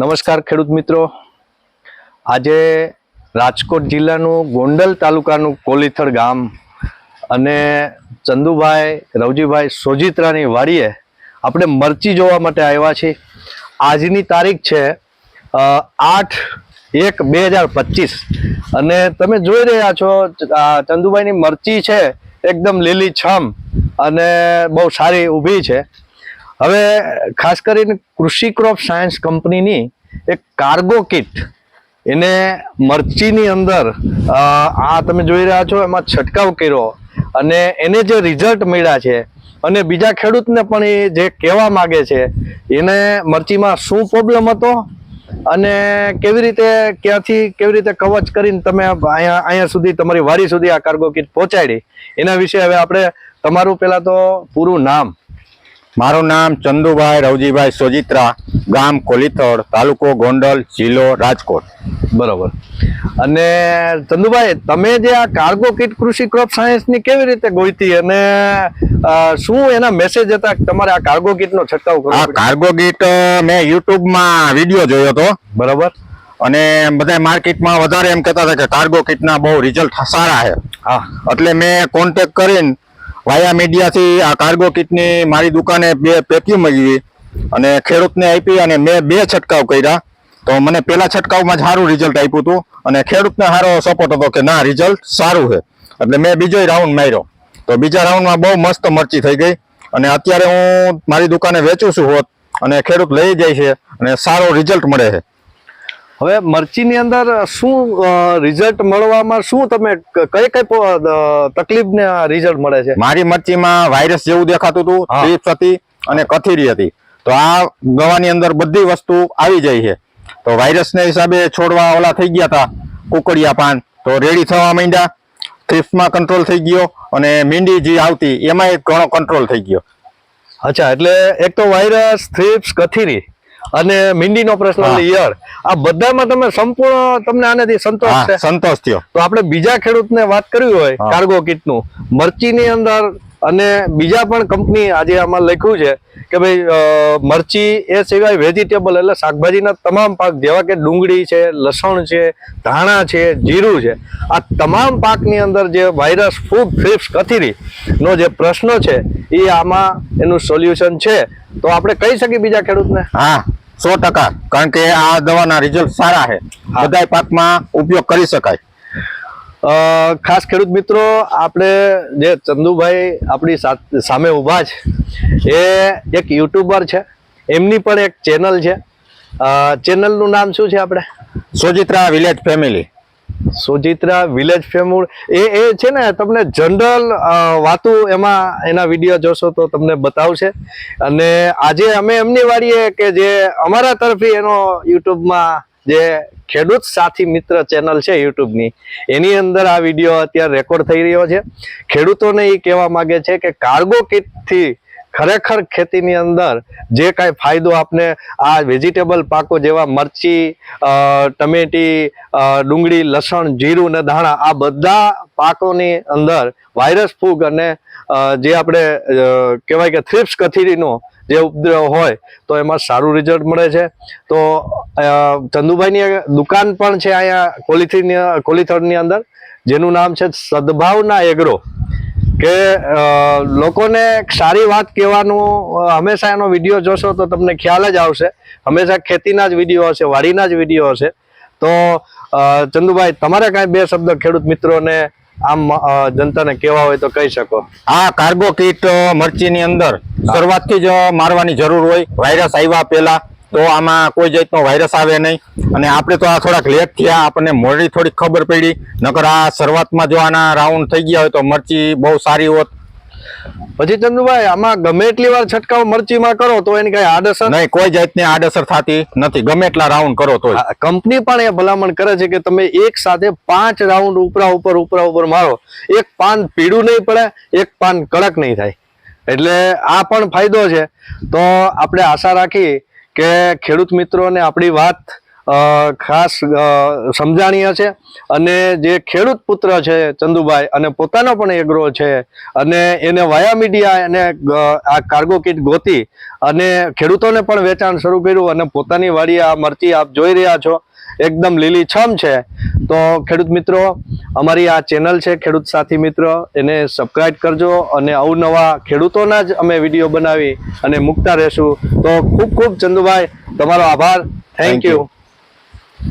નમસ્કાર ખેડૂત મિત્રો. આજે રાજકોટ જિલ્લાનું ગોંડલ તાલુકાનું કોલીથળ ગામ અને ચંદુભાઈ, રવજીભાઈ સોજિત્રાની વાડીએ આપણે મરચી જોવા માટે આવ્યા છીએ. આજની તારીખ છે આઠ એક બે હજાર પચીસ. અને તમે જોઈ રહ્યા છો ચંદુભાઈની મરચી છે, એકદમ લીલી છમ અને બહુ સારી ઊભી છે. હવે ખાસ કરીને કૃષિ ક્રોપ સાયન્સ કંપનીની એક કાર્ગો કિટ એને મરચીની અંદર આ તમે જોઈ રહ્યા છો, એમાં છંટકાવ કર્યો અને એને જે રિઝલ્ટ મળ્યા છે અને બીજા ખેડૂતને પણ એ જે કહેવા માગે છે, એને મરચીમાં શું પ્રોબ્લેમ હતો અને કેવી રીતે, ક્યાંથી કેવી રીતે કવચ કરીને તમે અહીંયા અહીંયા સુધી, તમારી વારી સુધી આ કાર્ગો કિટ પહોંચાડી? એના વિશે હવે આપણે, તમારું પહેલાં તો પૂરું નામ મારું નામ ચંદુભાઈ રવજીભાઈ સોજિત્રા ગામ કોલીથળ તાલુકો ગોંડલ જિલ્લો રાજકોટ. બરોબર. અને ચંદુભાઈ તમે જે આ કાર્ગો કિટ કૃષિ ક્રોપ સાયન્સની કેવી રીતે ગોઈતી અને શું એના મેસેજ હતા કે તમારે આ કાર્ગો કીટનો છંટકાવ કરવો આ કાર્ગો કીટ મેં યુટ્યુબમાં વીડિયો જોયો હતો. બરાબર. અને બધા માર્કેટમાં વધારે એમ કહેતા હતા કે કાર્ગો કીટના બહુ રિઝલ્ટ સારા છે. હા. એટલે મેં કોન્ટેક કરીને વાયા મીડિયાથી આ કાર્ગો કીટની મારી દુકાને બે પેટી મળી અને ખેડૂતને આપી અને મેં બે છંટકાવ કર્યા. તો મને પેલા છંટકાવમાં જ સારું રિઝલ્ટ આપ્યું હતું અને ખેડૂતને સારો સપોર્ટ હતો કે ના રિઝલ્ટ સારું છે. એટલે મેં બીજો રાઉન્ડ માર્યો. તો બીજા રાઉન્ડમાં બહુ મસ્ત મરચી થઈ ગઈ અને અત્યારે હું મારી દુકાને વેચું છું હોત અને ખેડૂત લઈ જાય છે અને સારો રિઝલ્ટ મળે છે. હવે મરચીની અંદર શું રિઝલ્ટ મળવામાં શું તમે કઈ કઈ તકલીફ ને રિઝલ્ટ મળે છે? મારી મરચીમાં વાયરસ જેવું દેખાતું હતું. ટ્રીપ્સ હતી અને કથીરી હતી. તો આ દવાની અંદર બધી વસ્તુ આવી જાય છે. તો વાયરસને હિસાબે છોડવા ઓલા થઈ ગયા હતા કુકડિયા પાન. તો રેડી થવા માંડ્યા. થ્રીપ્સમાં કંટ્રોલ થઈ ગયો અને મીંડી જે આવતી એમાં ઘણો કંટ્રોલ થઈ ગયો. અચ્છા એટલે એક તો વાયરસ થ્રિપ્સ કથીરી. અને મીંડીનો પ્રશ્ન ઈયળ આ બધામાં તમે સંપૂર્ણ તમને આનાથી સંતોષ છે. સંતોષ થયો. તો આપણે બીજા ખેડૂતને વાત કરવી હોય. કાર્ગો કિટનું. મરચીની અંદર અને બીજા પણ કંપની આજે આમાં લખ્યું છે કે ભાઈ મરચી એ સિવાય વેજીટેબલ એટલે શાકભાજીના તમામ પાક જેવા કે ડુંગળી છે લસણ છે ધાણા છે જીરું છે આ તમામ પાકની અંદર જે વાયરસ ફૂગ થ્રિપ્સ કથીરી નો જે પ્રશ્ન છે એ આમાં એનું સોલ્યુશન છે. તો આપણે કહી શકીએ બીજા ખેડૂતને? હા સો ટકા. કારણ કે આ દવાના રિઝલ્ટ સારા છે. બધા પાકમાં ઉપયોગ કરી શકાય. ખાસ ખેડૂત મિત્રો આપણે જે ચંદુભાઈ આપણી સામે ઊભા છે એ એક યુટ્યુબર છે. એમની પણ એક ચેનલ છે. ચેનલનું નામ શું છે આપણે? Sojitra village family. Sujitra village ફેમુડ એ એ છે ને, તમને જનરલ વાતું એમાં, એના વીડિયો જોશો તો તમને બતાવશે. અને આજે અમે એમની વાળીએ કે જે અમારા તરફી એનો યુટ્યુબમાં જે ખેડૂત સાથી મિત્ર ચેનલ છે યુટ્યુબની, એની અંદર આ વીડિયો અત્યારે રેકોર્ડ થઈ રહ્યો છે. ખેડૂતોને એ કહેવા માંગે છે કે કાર્ગો કિટથી ખરેખર ખેતીની અંદર જે કાંઈ ફાયદો આપને આ વેજીટેબલ પાકો જેવા મરચી ટમેટી ડુંગળી, લસણ, જીરું ને ધાણા આ બધા પાકોની અંદર વાયરસ ફૂગ અને જે આપણે કહેવાય કે થ્રિપ્સ કથીરીનો જે ઉપદ્રવ હોય તો એમાં સારું રિઝલ્ટ મળે છે. તો ચંદુભાઈની દુકાન પણ છે અહીંયા કોલિથીન, કોલીથળની અંદર જેનું નામ છે સદભાવના એગ્રો. કે લોકોને સારી વાત કહેવાનું હંમેશા એનો વીડિયો જોશો તો તમને ખ્યાલ જ આવશે. હંમેશા ખેતીના જ વીડિયો હશે વાડીના જ વીડિયો હશે. તો ચંદુભાઈ તમારે કાંઈ બે શબ્દ ખેડૂત મિત્રોને આમ જનતાને કહેવા હોય તો કહી શકો? આ કાર્ગો કીટ મરચીની અંદર શરૂઆતથી જ મારવાની જરૂર હોય. વાયરસ આવ્યા પહેલા તો આમાં કોઈ જાતનો વાયરસ આવે નહીં. અને આપણે તો આ થોડાક લેટ થયા આપણને મોડી થોડીક ખબર પડી. નકર આ શરૂઆતમાં જો આના રાઉન્ડ થઈ ગયા હોય તો મરચી બહુ સારી હોત. પછી ચંદુભાઈ આમાં ગમે એટલી વાર છંટકાવ મરચીમાં કરો તો એની કઈ આડઅસર? નહીં કોઈ જાતની આડઅસર થતી નથી. ગમે એટલા રાઉન્ડ કરો તો કંપની પણ એ ભલામણ કરે છે કે તમે એક સાથે પાંચ રાઉન્ડ ઉપરા ઉપર ઉપરા ઉપર મારો. એક પાન પીળું નહીં પડે એક પાન કડક નહીં થાય. એટલે આ પણ ફાયદો છે. તો આપણે આશા રાખી કે ખેડૂત મિત્રોને આપણી વાત ખાસ સમજાણીય છે. અને જે ખેડૂત પુત્ર છે ચંદુભાઈ અને પોતાનો પણ એગ્રો છે અને એને વાયા મીડિયા એને આ કાર્ગો કીટ ગોતી અને ખેડૂતોને પણ વેચાણ શરૂ કર્યું અને પોતાની વાડીએ આ મરચી આપ જોઈ રહ્યા છો. એકદમ લીલીછમ છે. તો ખેડૂત મિત્રો અમારી આ ચેનલ છે ખેડૂત સાથી મિત્રો એને સબસ્ક્રાઈબ કરજો અને અવનવા ખેડૂતોના જ અમે વીડિયો બનાવી અને મૂકતા રહેશું. તો ખૂબ ખૂબ ચંદુભાઈ તમારો આભાર. Thank you